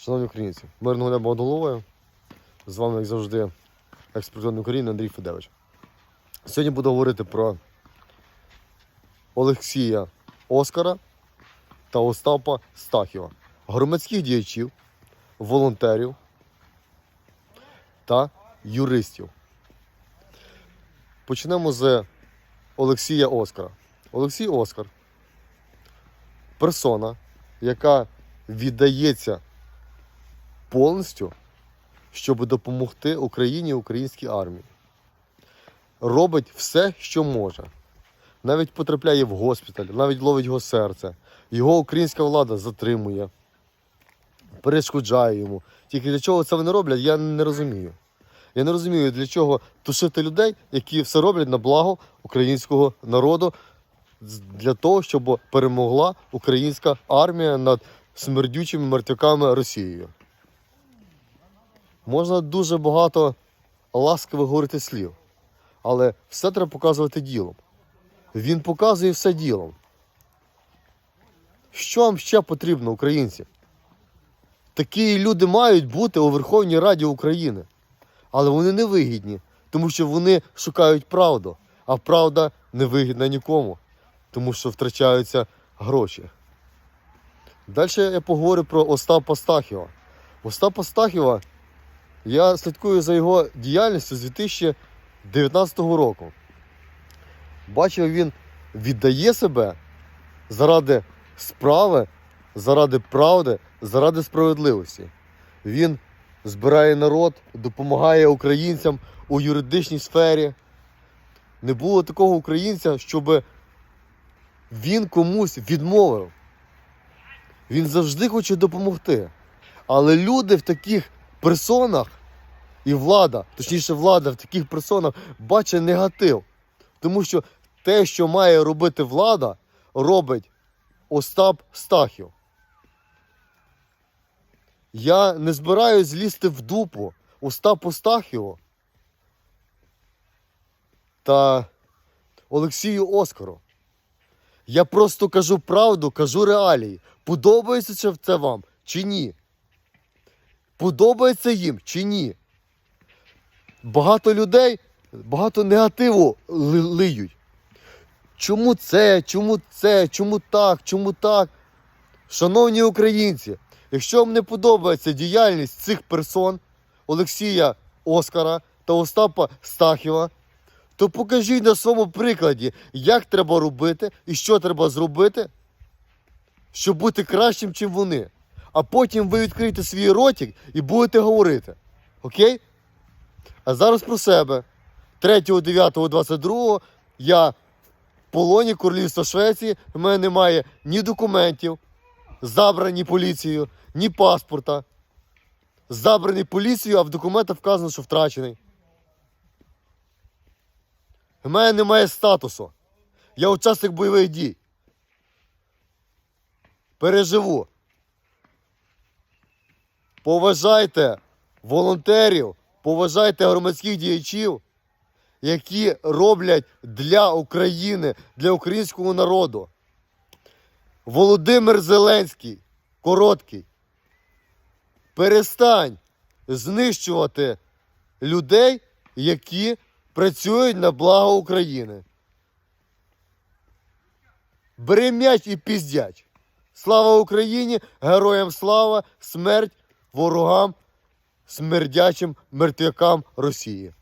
Шановні українці, мирного неба над. З вами, як завжди, експерт України Андрій Федевич. Сьогодні буду говорити про Олексія Оскара та Остапа Стахіва, громадських діячів, волонтерів та юристів. Почнемо з Олексія Оскара. Олексій Оскар персона, яка віддається повністю, щоб допомогти Україні і українській армії. Робить все, що може. Навіть потрапляє в госпіталь, навіть ловить його серце. Його українська влада затримує, перешкоджає йому. Тільки для чого це вони роблять, я не розумію. Я не розумію, для чого тушити людей, які все роблять на благо українського народу, для того, щоб перемогла українська армія над смердючими мертвяками Росією. Можна дуже багато ласкових говорити слів, але все треба показувати ділом. Він показує все ділом. Що вам ще потрібно, українці? Такі люди мають бути у Верховній Раді України. Але вони не вигідні, тому що вони шукають правду, а правда не вигідна нікому, тому що втрачаються гроші. Далі я поговорю про Остапа Стахіва. Остапа Стахіва я слідкую за його діяльністю з 2019 року. Бачу, як він віддає себе заради справи, заради правди, заради справедливості. Він збирає народ, допомагає українцям у юридичній сфері. Не було такого українця, щоб він комусь відмовив. Він завжди хоче допомогти. Але люди в таких персонах і влада, точніше, влада в таких персонах бачить негатив. Тому що те, що має робити влада, робить Остап Стахів. Я не збираюсь злізти в дупу Остапу Стахіву та Олексію Оскару. Я просто кажу правду, кажу реалії. Подобається це- вам чи ні? Подобається їм чи ні? Багато людей, багато негативу ли- лиють. Чому це? Чому це? Чому так? Чому так? Шановні українці, якщо вам не подобається діяльність цих персон Олексія Оскара та Остапа Стахіва, то покажіть на своєму прикладі, як треба робити і що треба зробити, щоб бути кращим, ніж вони. А потім ви відкриєте свій ротик і будете говорити. Окей? А зараз про себе. 3.9.22 я в полоні Королівства Швеції, в мене немає ні документів, забрані поліцією, ні паспорта. Забраний поліцією, а в документах вказано, що втрачений. У мене немає статусу. Я учасник бойових дій. Переживу. Поважайте волонтерів, поважайте громадських діячів, які роблять для України, для українського народу. Володимир Зеленський, короткий. Перестань знищувати людей, які працюють на благо України. М'яч і піздяч. Слава Україні! Героям слава! Смерть ворогам, смердячим мертвякам Росії.